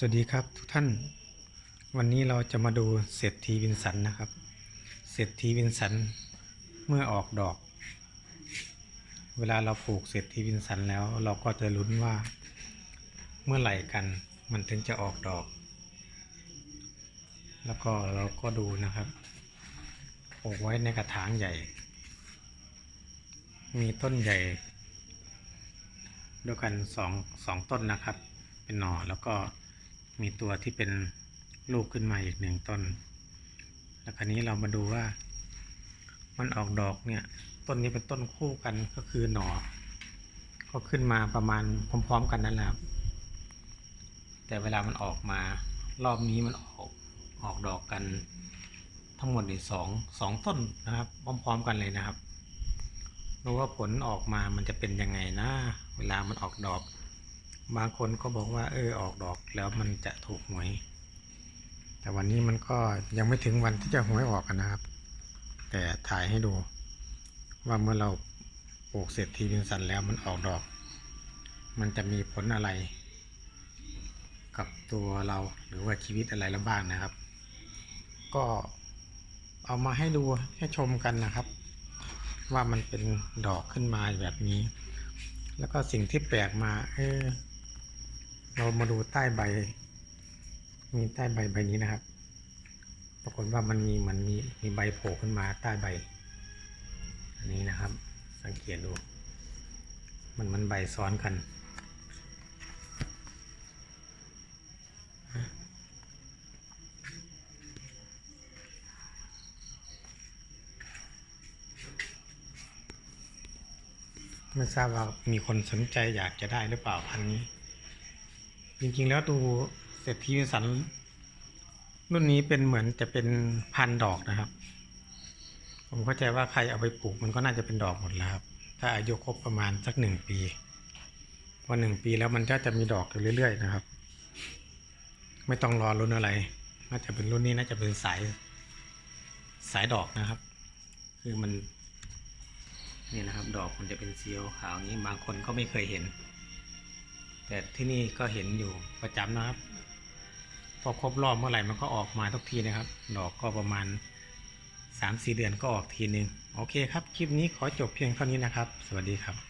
สวัสดีครับทุกท่าน วันนี้เราจะมาดูเศรษฐีวินสันนะครับ เศรษฐีวินสันเมื่อออกดอก เวลาเราปลูกเศรษฐีวินสันแล้ว เราก็จะลุ้นว่า เมื่อไหร่กันมันถึงจะออกดอก แล้วก็เราก็ดูนะครับปลูกไว้ในกระถางใหญ่ มีต้นใหญ่ ด้วยกันสองสองต้นนะครับเป็นหน่อแล้วก็ มีตัวที่เป็นลูกขึ้นมาอีกหนึ่งต้น แล้วคราวนี้เรามาดูว่า มันออกดอกเนี่ย ต้นนี้เป็นต้นคู่กันก็คือหน่อก็ขึ้นมาประมาณพร้อม ๆ กันนั่นแหละครับแต่เวลามันออกมารอบนี้มันออกออกดอกกัน ทั้งหมดนี่สองสองต้นนะครับ พร้อม ๆ กันเลยนะครับรู้ว่าผลออกมามันจะเป็นยังไงนะ เวลามันออกดอก บางคนก็บอกว่า เออออกดอกแล้วมันจะถูกหวย แต่วันนี้มันก็ยังไม่ถึงวันที่จะหวยออกกันนะครับ แต่ถ่ายให้ดู ว่าเมื่อเราปลูกเสร็จทีวินสันแล้วมันออกดอก มันจะมีผลอะไร กับตัวเราหรือว่าชีวิตอะไรแล้วบ้างนะครับ ก็เอามาให้ดูให้ชมกันนะครับ ว่ามันเป็นดอกขึ้นมาแบบนี้ แล้วก็สิ่งที่แปลกมาเออ เรามาดูใต้ใบ มีใต้ใบใบนี้นะครับ ปรากฏว่ามันมีเหมือนมีมีใบโผล่ขึ้นมาใต้ใบ อันนี้นะครับ สังเกตดู มันมันใบซ้อนกัน ไม่ทราบว่ามีคนสนใจอยากจะได้หรือเปล่าพันนี้ จริงๆแล้วดูเศรษฐีวิสัน รุ่นนี้เป็นเหมือนจะเป็นพันดอกนะครับ ผมเข้าใจว่าใครเอาไปปลูกมันก็น่าจะเป็นดอกหมดแล้วครับ ถ้าอายุครบประมาณสักหนึ่งปีพอหนึ่งปีแล้วมันก็จะมีดอกอยู่เรื่อย ๆ นะครับ ไม่ต้องรอรุ่นอะไร น่าจะเป็นรุ่นนี้น่าจะเป็นสายสายดอกนะครับ คือมันนี่นะครับ ดอกมันจะเป็นสีขาวอย่างนี้บางคนก็ไม่เคยเห็น แต่ที่นี่ก็เห็นอยู่ประจำนะครับ พอครบรอบเมื่อไหร่มันก็ออกมาทุกทีนะครับ ดอกก็ประมาณ 3-4 เดือนก็ออกทีนึง โอเคครับ คลิปนี้ขอจบเพียงเท่านี้นะครับ สวัสดีครับ